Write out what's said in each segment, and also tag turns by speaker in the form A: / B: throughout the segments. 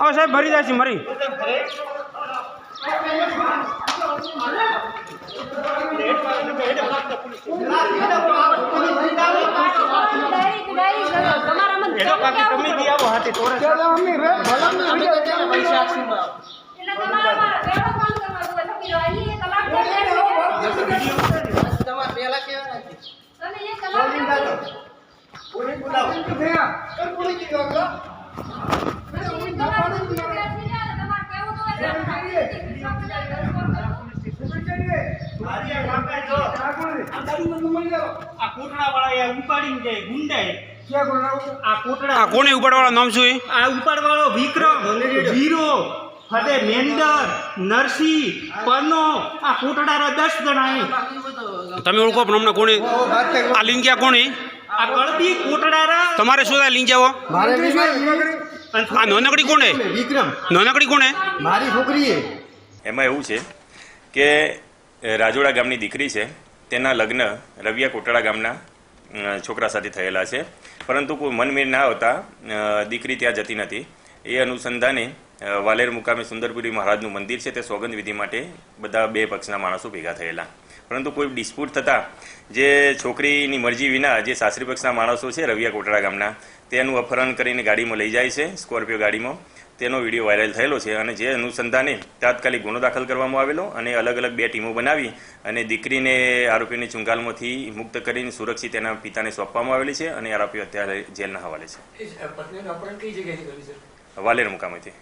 A: હા સાહેબ ભરી જાય છે મરી
B: તમારા મન તમે દી આવો હાથી તોરે અમે રે ભલા પૈસા આપશું જાય ગુંડાએ આ કોટડા.
A: આ કોને ઉપાડવાળા નામ શું એ?
B: આ ઉપાડવાળો વિક્રમ હીરો ફતે મેંદર નરસિંહ પરનો આ કોટડાના દસ જણા
A: તમે ઓળખો પણ અમને કોને આ લિંગ્યા કોને
B: આ કળબી કોટડારા
A: તમારે શું થાય? લઈ
C: જાવો
A: આ નાનકડી કોણે?
C: વિક્રમ.
A: નાનકડી કોને
C: મારી છોકરી
D: એમાં એવું છે કે રાજોડા ગામની દીકરી છે. તેના લગ્ન રવિયા કોટડા ગામના છોકરા સાથે થયેલા છે. પરંતુ કોઈ મનમેળ ના આવતા દીકરી ત્યાં જતી નથી. એ અનુસંધાને વાલેર મુકામે સુંદરપુરી મહારાજનું મંદિર છે, તે સોગંદ વિધિ માટે બધા બે પક્ષના માણસો ભેગા થયેલા. પરંતુ કોઈ ડિસ્પ્યુટ થતાં, જે છોકરીની મરજી વિના જે સાસરી પક્ષના માણસો છે, રવિયા કોટડા ગામના, તેનું અપહરણ કરીને ગાડીમાં લઈ જાય છે, સ્કોર્પિયો ગાડીમાં. તેનો વીડિયો વાયરલ થયેલો છે અને જે અનુસંધાને તાત્કાલિક ગુનો દાખલ કરવામાં આવેલો અને અલગ અલગ બે ટીમો બનાવી અને દીકરીને આરોપીની ચુંગાલમાંથી મુક્ત કરીને સુરક્ષિત એના પિતાને સોંપવામાં આવેલી છે અને આરોપીઓ અત્યારે જેલના હવાલે છે. વાલેર મુકામેથી.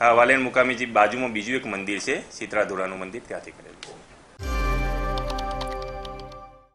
D: હા વાલેર મુકામેથી બાજુમાં બીજું એક મંદિર છે સીતરાધોરાનું મંદિર ત્યાંથી કરેલું છે.